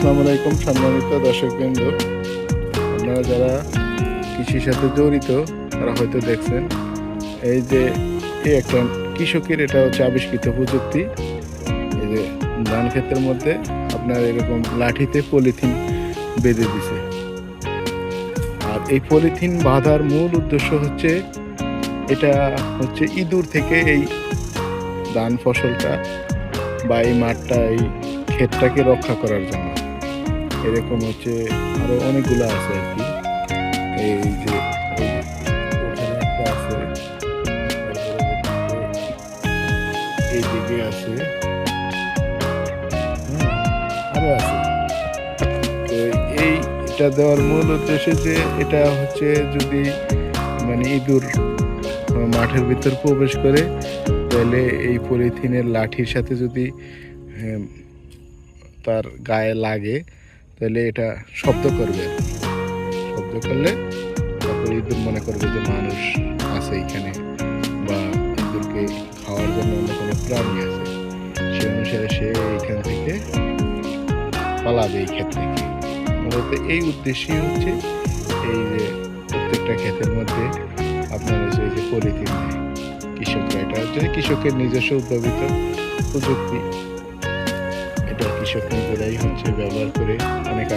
আসসালামু আলাইকুম সম্মানিত দর্শকবৃন্দ। আপনারা যারা কৃষির সাথে জড়িত, তারা হয়তো দেখছেন এই যে এই একটা কৃষকের এটা হচ্ছে আবিষ্কৃত প্রযুক্তি। এই যে ধান ক্ষেতের মধ্যে আপনার এরকম লাঠিতে পলিথিন বেঁধে দিছে। আর এই পলিথিন বাঁধার মূল উদ্দেশ্য হচ্ছে, এটা হচ্ছে ইঁদুর থেকে এই ধান ফসলটা বা এই মাঠটা, এই ক্ষেতটাকে রক্ষা করার জন্য। এরকম হচ্ছে আরও অনেকগুলো আছে আর কি। এই যে আছে এই আছে। এটা দেওয়ার মূল উদ্দেশ্য যে এটা হচ্ছে যদি মানে ইঁদুর মাঠের ভিতর প্রবেশ করে তাহলে এই পলিথিনের লাঠির সাথে যদি হ্যাঁ, তার গায়ে লাগে তাহলে এটা শব্দ করবে। শব্দ করলে তারপরে ইঁদুর মনে করবে যে মানুষ আছে এখানে বা ইঁদুরকে খাওয়ার জন্য অন্য কোনো প্রাণী আছে। সে অনুসারে সে এইখান থেকে পালাবে এই ক্ষেত থেকে। মূলত এই উদ্দেশ্যই হচ্ছে এই যে প্রত্যেকটা ক্ষেতের মধ্যে আপনার হচ্ছে এই যে পলিথিন কৃষকরা এটা হচ্ছে কৃষকের নিজস্ব উদ্ভাবিত প্রযুক্তি। কৃষক নিজেরাই ব্যবহার করে অনেক